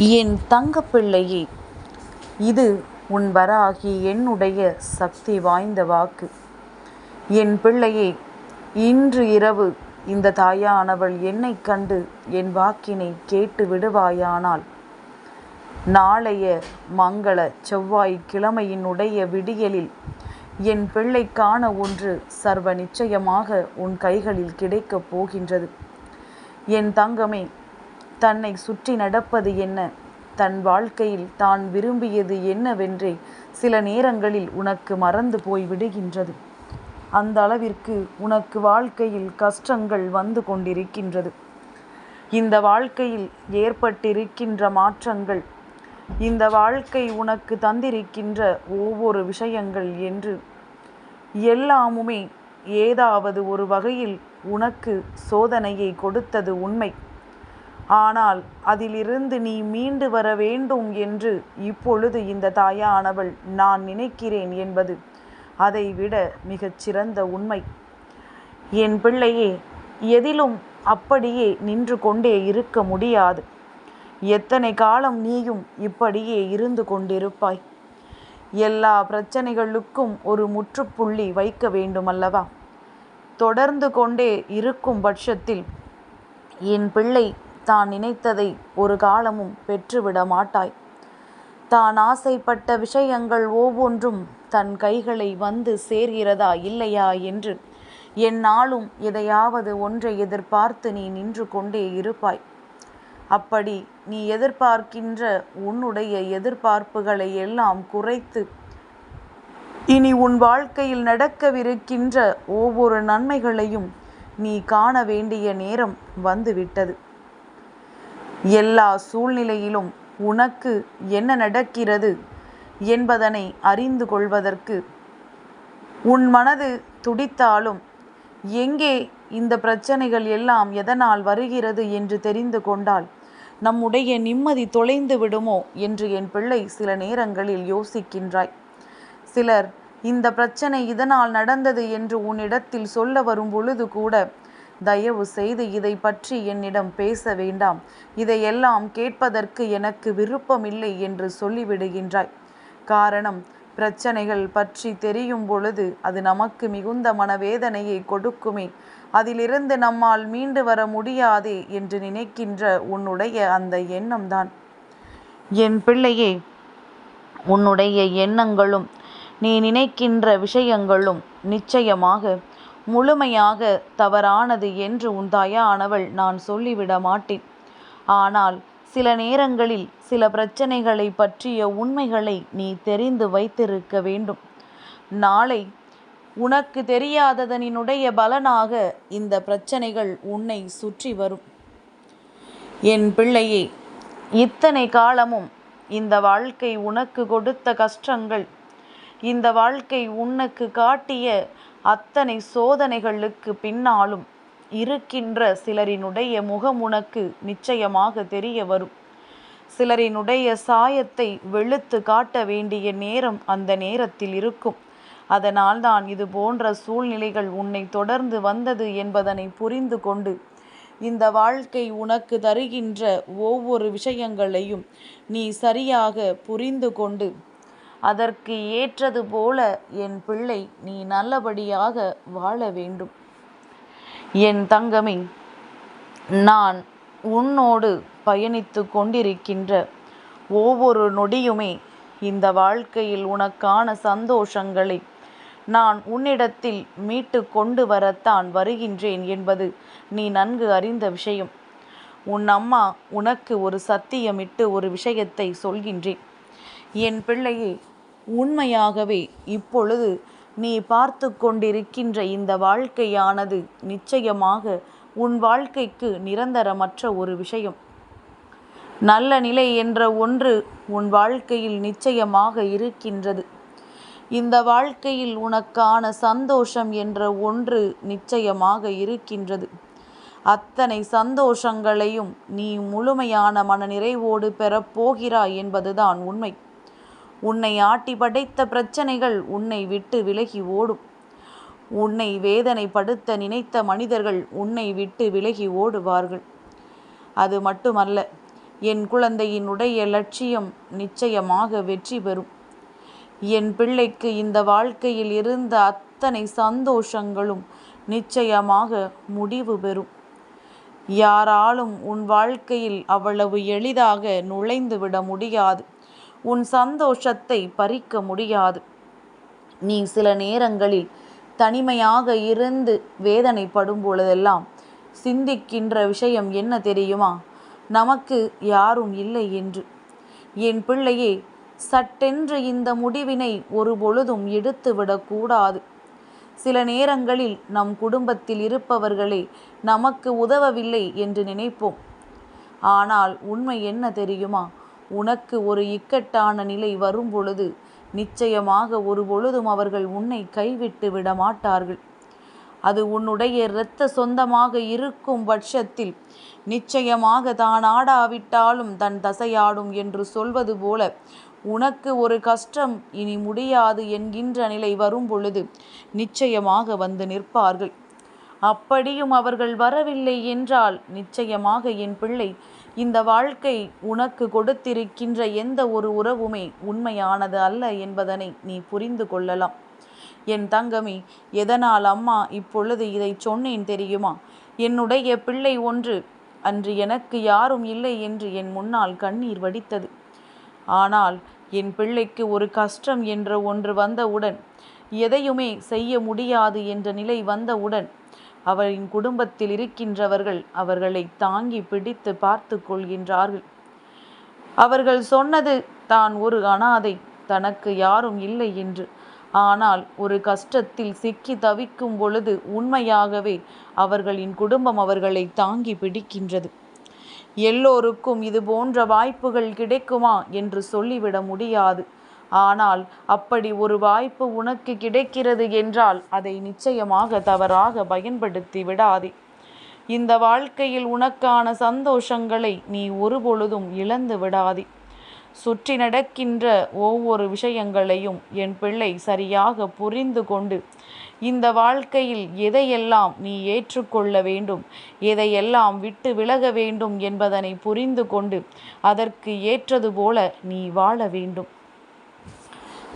என் தங்கப்பிள்ளையே இது உன் வராகி என்னுடைய சக்தி வாய்ந்த வாக்கு. என் பிள்ளையே இன்று இரவு இந்த தாயானவள் என்னைக் கண்டு என் வாக்கினை கேட்டு விடுவாயானால் நாளைய மங்கள செவ்வாய்க்கிழமையினுடைய விடியலில் என் பிள்ளைக்கான ஒன்று சர்வ நிச்சயமாக உன் கைகளில் கிடைக்கப் போகின்றது. என் தங்கமே தன்னை சுற்றி நடப்பது என்ன? தன் வாழ்க்கையில் தான் விரும்பியது என்னவென்றே சில நேரங்களில் உனக்கு மறந்து போய் விடுகின்றது. அந்த அளவிற்கு உனக்கு வாழ்க்கையில் கஷ்டங்கள் வந்து கொண்டிருக்கின்றது. இந்த வாழ்க்கையில் ஏற்பட்டிருக்கின்ற மாற்றங்கள் இந்த வாழ்க்கை உனக்கு தந்திருக்கின்ற ஒவ்வொரு விஷயங்கள் என்று எல்லாமுமே ஏதாவது ஒரு வகையில் உனக்கு சோதனையை கொடுத்தது உண்மை. ஆனால் அதிலிருந்து நீ மீண்டு வர வேண்டும் என்று இப்பொழுது இந்த தாயானவள் நான் நினைக்கிறேன் என்பது அதைவிட மிகச் சிறந்த உண்மை. என் பிள்ளையே எதிலும் அப்படியே நின்று கொண்டே இருக்க முடியாது. எத்தனை காலம் நீயும் இப்படியே இருந்து கொண்டிருப்பாய்? எல்லா பிரச்சனைகளுக்கும் ஒரு முற்றுப்புள்ளி வைக்க வேண்டுமல்லவா? தொடர்ந்து கொண்டே இருக்கும் பட்சத்தில் என் பிள்ளை தான் நினைத்ததை ஒரு காலமும் பெற்றுவிட மாட்டாய். தான் ஆசைப்பட்ட விஷயங்கள் ஒவ்வொன்றும் தன் கைகளை வந்து சேர்கிறதா இல்லையா என்று எந்நாளும் எதையாவது ஒன்றை எதிர்பார்த்து நீ நின்று கொண்டே இருப்பாய். அப்படி நீ எதிர்பார்க்கின்ற உன்னுடைய எதிர்பார்ப்புகளை எல்லாம் குறைத்து இனி உன் வாழ்க்கையில் நடக்கவிருக்கின்ற ஒவ்வொரு நன்மைகளையும் நீ காண வேண்டிய நேரம் வந்துவிட்டது. எல்லா சூழ்நிலையிலும் உனக்கு என்ன நடக்கிறது என்பதனை அறிந்து கொள்வதற்கு. உன் மனது துடித்தாலும் எங்கே இந்த பிரச்சனைகள் எல்லாம் எதனால் வருகிறது என்று தெரிந்து கொண்டால் நம்முடைய நிம்மதி தொலைந்து விடுமோ என்று என் பிள்ளை சில நேரங்களில் யோசிக்கின்றாய். சிலர் இந்த பிரச்சனை இதனால் நடந்தது என்று உன்னிடத்தில் சொல்ல வரும் பொழுது கூட தயவு செய்து இதை பற்றி என்னிடம் பேச வேண்டாம். இதையெல்லாம் கேட்பதற்கு எனக்கு விருப்பமில்லை என்று சொல்லிவிடுகின்றாய். காரணம் பிரச்சனைகள் பற்றி தெரியும் பொழுது அது நமக்கு மிகுந்த மனவேதனையை கொடுக்குமே. அதிலிருந்து நம்மால் மீண்டு வர முடியாதே என்று நினைக்கின்ற உன்னுடைய அந்த எண்ணம்தான். என் பிள்ளையே உன்னுடைய எண்ணங்களும் நீ நினைக்கின்ற விஷயங்களும் நிச்சயமாக முழுமையாக தவறானது என்று உன் தாயானவள் நான் சொல்லிவிட மாட்டேன். ஆனால் சில நேரங்களில் சில பிரச்சனைகளை பற்றிய உண்மைகளை நீ தெரிந்து வைத்திருக்க வேண்டும். நாளை உனக்கு தெரியாததனினுடைய பலனாக இந்த பிரச்சனைகள் உன்னை சுற்றி வரும். என் பிள்ளையே இத்தனை காலமும் இந்த வாழ்க்கை உனக்கு கொடுத்த கஷ்டங்கள் இந்த வாழ்க்கை உனக்கு காட்டிய அத்தனை சோதனைகளுக்கு பின்னாலும் இருக்கின்ற சிலரினுடைய முகம் உனக்கு நிச்சயமாக தெரிய வரும். சிலரினுடைய சாயத்தை வெளுத்து காட்ட வேண்டிய நேரம் அந்த நேரத்தில் இருக்கும். அதனால்தான் இது போன்ற சூழ்நிலைகள் உன்னை தொடர்ந்து வந்தது என்பதனை புரிந்து கொண்டு இந்த வாழ்க்கை உனக்கு தருகின்ற ஒவ்வொரு விஷயங்களையும் நீ சரியாக புரிந்து கொண்டு அதற்கு ஏற்றது போல என் பிள்ளை நீ நல்லபடியாக வாழ வேண்டும். என் தங்கமே நான் உன்னோடு பயணித்து கொண்டிருக்கின்ற ஒவ்வொரு நொடியுமே இந்த வாழ்க்கையில் உனக்கான சந்தோஷங்களை நான் உன்னிடத்தில் மீட்டு கொண்டு வரத்தான் வருகின்றேன் என்பது நீ நன்கு அறிந்த விஷயம். உன் அம்மா உனக்கு ஒரு சத்தியமிட்டு ஒரு விஷயத்தை சொல்கின்றேன். என் பிள்ளையே உண்மையாகவே இப்பொழுது நீ பார்த்து கொண்டிருக்கின்ற இந்த வாழ்க்கையானது நிச்சயமாக உன் வாழ்க்கைக்கு நிரந்தரமற்ற ஒரு விஷயம். நல்ல நிலை என்ற ஒன்று உன் வாழ்க்கையில் நிச்சயமாக இருக்கின்றது. இந்த வாழ்க்கையில் உனக்கான சந்தோஷம் என்ற ஒன்று நிச்சயமாக இருக்கின்றது. அத்தனை சந்தோஷங்களையும் நீ முழுமையான மனநிறைவோடு பெறப்போகிறாய் என்பதுதான் உண்மை. உன்னை ஆட்டி படைத்த பிரச்சனைகள் உன்னை விட்டு விலகி ஓடும். உன்னை வேதனைப்படுத்த நினைத்த மனிதர்கள் உன்னை விட்டு விலகி ஓடுவார்கள். அது மட்டுமல்ல என் குழந்தையினுடைய லட்சியம் நிச்சயமாக வெற்றி பெறும். என் பிள்ளைக்கு இந்த வாழ்க்கையில் இருந்த அத்தனை சந்தோஷங்களும் நிச்சயமாக முடிவு பெறும். யாராலும் உன் வாழ்க்கையில் அவ்வளவு எளிதாக நுழைந்து விட முடியாது. உன் சந்தோஷத்தை பறிக்க முடியாது. நீ சில நேரங்களில் தனிமையாக இருந்து வேதனைப்படும் பொழுதெல்லாம் சிந்திக்கின்ற விஷயம் என்ன தெரியுமா? நமக்கு யாரும் இல்லை என்று. என் பிள்ளையே சட்டென்று இந்த முடிவினை ஒரு பொழுதும் எடுத்துவிடக்கூடாது சில நேரங்களில் நம் குடும்பத்தில் இருப்பவர்களே நமக்கு உதவவில்லை என்று நினைப்போம். ஆனால் உண்மை என்ன தெரியுமா? உனக்கு ஒரு இக்கட்டான நிலை வரும் பொழுது நிச்சயமாக ஒரு பொழுதும் அவர்கள் உன்னை கைவிட்டு விட மாட்டார்கள் அது உன்னுடைய இரத்த சொந்தமாக இருக்கும் பட்சத்தில் நிச்சயமாக தான் ஆடாவிட்டாலும் தன் தசையாடும் என்று சொல்வது போல உனக்கு ஒரு கஷ்டம் இனி முடியாது என்கின்ற நிலை வரும் பொழுது நிச்சயமாக வந்து நிற்பார்கள். அப்படியும் அவர்கள் வரவில்லை என்றால் நிச்சயமாக என் பிள்ளை இந்த வாழ்க்கை உனக்கு கொடுத்திருக்கின்ற எந்த ஒரு உறவுமே உண்மையானது அல்ல என்பதனை நீ புரிந்து கொள்ளலாம். என் தங்கமி எதனால் அம்மா இப்பொழுது இதை சொன்னேன் தெரியுமா? என்னுடைய பிள்ளை ஒன்று அன்று எனக்கு யாரும் இல்லை என்று என் முன்னால் கண்ணீர் வடித்தது. ஆனால் என் பிள்ளைக்கு ஒரு கஷ்டம் என்ற ஒன்று வந்தவுடன் எதையுமே செய்ய முடியாது என்ற நிலை வந்தவுடன் அவரின் குடும்பத்தில் இருக்கின்றவர்கள் அவர்களை தாங்கி பிடித்து பார்த்து கொள்கின்றார்கள். அவர்கள் சொன்னது தான் ஒரு அனாதை தனக்கு யாரும் இல்லை என்று. ஆனால் ஒரு கஷ்டத்தில் சிக்கி தவிக்கும் பொழுது உண்மையாகவே அவர்களின் குடும்பம் அவர்களை தாங்கி பிடிக்கின்றது. எல்லோருக்கும் இது போன்ற வாய்ப்புகள் கிடைக்குமா என்று சொல்லிவிட முடியாது. ஆனால் அப்படி ஒரு வாய்ப்பு உனக்கு கிடைக்கிறது என்றால் அதை நிச்சயமாக தவறாக பயன்படுத்தி விடாதே. இந்த வாழ்க்கையில் உனக்கான சந்தோஷங்களை நீ ஒருபொழுதும் இழந்து விடாதே. சுற்றி நடக்கின்ற ஒவ்வொரு விஷயங்களையும் என் பிள்ளை சரியாக புரிந்து கொண்டு இந்த வாழ்க்கையில் எதையெல்லாம் நீ ஏற்றுக்கொள்ள வேண்டும் எதையெல்லாம் விட்டு விலக வேண்டும் என்பதனை புரிந்து கொண்டு அதற்கு ஏற்றது போல நீ வாழ வேண்டும்.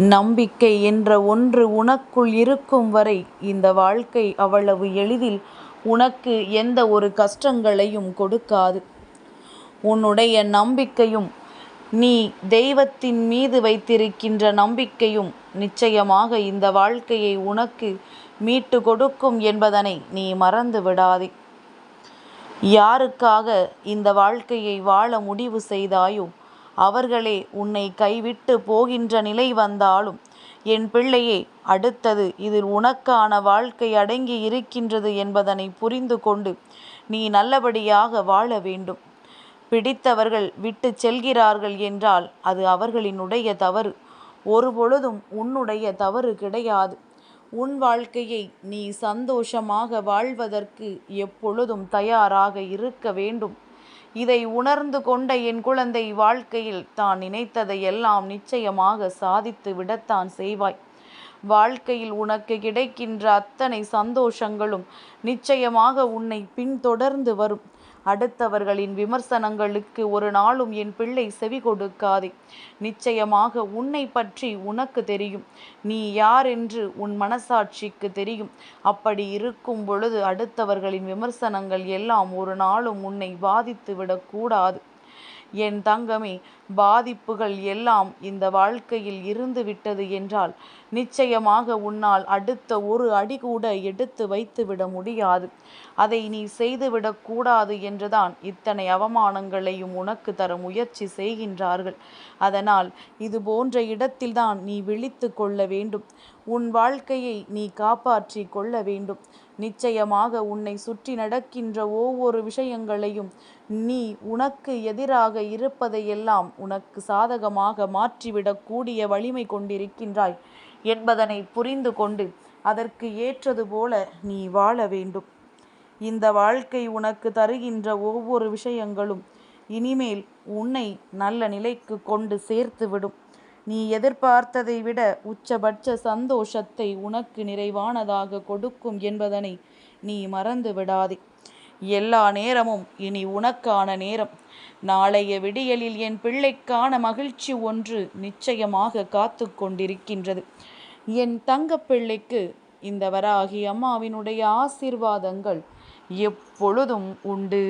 நம்பிக்கை என்ற ஒன்று உனக்குள் இருக்கும் வரை இந்த வாழ்க்கை அவ்வளவு எளிதில் உனக்கு எந்த ஒரு கஷ்டங்களையும் கொடுக்காது. உன்னுடைய நம்பிக்கையும் நீ தெய்வத்தின் மீது வைத்திருக்கின்ற நம்பிக்கையும் நிச்சயமாக இந்த வாழ்க்கையை உனக்கு மீட்டு கொடுக்கும் என்பதனை நீ மறந்து விடாதே. யாருக்காக இந்த வாழ்க்கையை வாழ முடிவு செய்தாயோ அவர்களே உன்னை கைவிட்டு போகின்ற நிலை வந்தாலும் என் பிள்ளையே அடுத்தது இதில் உனக்கான வாழ்க்கை அடங்கி இருக்கின்றது என்பதனை புரிந்து கொண்டு நீ நல்லபடியாக வாழ வேண்டும். பிடித்தவர்கள் விட்டு செல்கிறார்கள் என்றால் அது அவர்களினுடைய தவறு. ஒருபொழுதும் உன்னுடைய தவறு கிடையாது. உன் வாழ்க்கையை நீ சந்தோஷமாக வாழ்வதற்கு எப்பொழுதும் தயாராக இருக்க வேண்டும். இதை உணர்ந்து கொண்ட என் குழந்தை வாழ்க்கையில் தான் நினைத்ததை எல்லாம் நிச்சயமாக சாதித்து விடத்தான் செய்வாய். வாழ்க்கையில் உனக்கு கிடைக்கின்ற அத்தனை சந்தோஷங்களும் நிச்சயமாக உன்னை பின்தொடர்ந்து வரும். அடுத்தவர்களின் விமர்சனங்களுக்கு ஒரு நாளும் என் பிள்ளை செவி கொடுக்காதே. நிச்சயமாக உன்னை பற்றி உனக்கு தெரியும். நீ யார் என்று உன் மனசாட்சிக்கு தெரியும். அப்படி இருக்கும் பொழுது அடுத்தவர்களின் விமர்சனங்கள் எல்லாம் ஒரு நாளும் உன்னை பாதித்து விடக்கூடாது என் தங்கமே பாதிப்புகள் எல்லாம் இந்த வாழ்க்கையில் இருந்து விட்டது என்றால் நிச்சயமாக உன்னால் அடுத்த ஒரு அடி கூட எடுத்து வைத்து விட முடியாது. அதை நீ செய்துவிடக்கூடாது என்றுதான் இத்தனை அவமானங்களையும் உனக்கு தர முயற்சி செய்கின்றார்கள். அதனால் இது போன்ற இடத்தில்தான் நீ விழித்து கொள்ள வேண்டும். உன் வாழ்க்கையை நீ காப்பாற்றி கொள்ள வேண்டும். நிச்சயமாக உன்னை சுற்றி நடக்கின்ற ஒவ்வொரு விஷயங்களையும் நீ உனக்கு எதிராக இருப்பதையெல்லாம் உனக்கு சாதகமாக மாற்றிவிடக்கூடிய வலிமை கொண்டிருக்கின்றாய் என்பதனை புரிந்து கொண்டு அதற்கு ஏற்றது போல நீ வாழ வேண்டும். இந்த வாழ்க்கை உனக்கு தருகின்ற ஒவ்வொரு விஷயங்களும் இனிமேல் உன்னை நல்ல நிலைக்கு கொண்டு சேர்த்துவிடும். நீ எதிர்பார்த்ததை விட உச்சபட்ச சந்தோஷத்தை உனக்கு நிறைவானதாக கொடுக்கும் என்பதனை நீ மறந்து விடாதே. எல்லா நேரமும் இனி உனக்கான நேரம். நாளைய விடியலில் என் பிள்ளைக்கான மகிழ்ச்சி ஒன்று நிச்சயமாக காத்து கொண்டிருக்கின்றது. என் தங்கப்பிள்ளைக்கு இந்த வராகி அம்மாவினுடைய ஆசீர்வாதங்கள் எப்பொழுதும் உண்டு.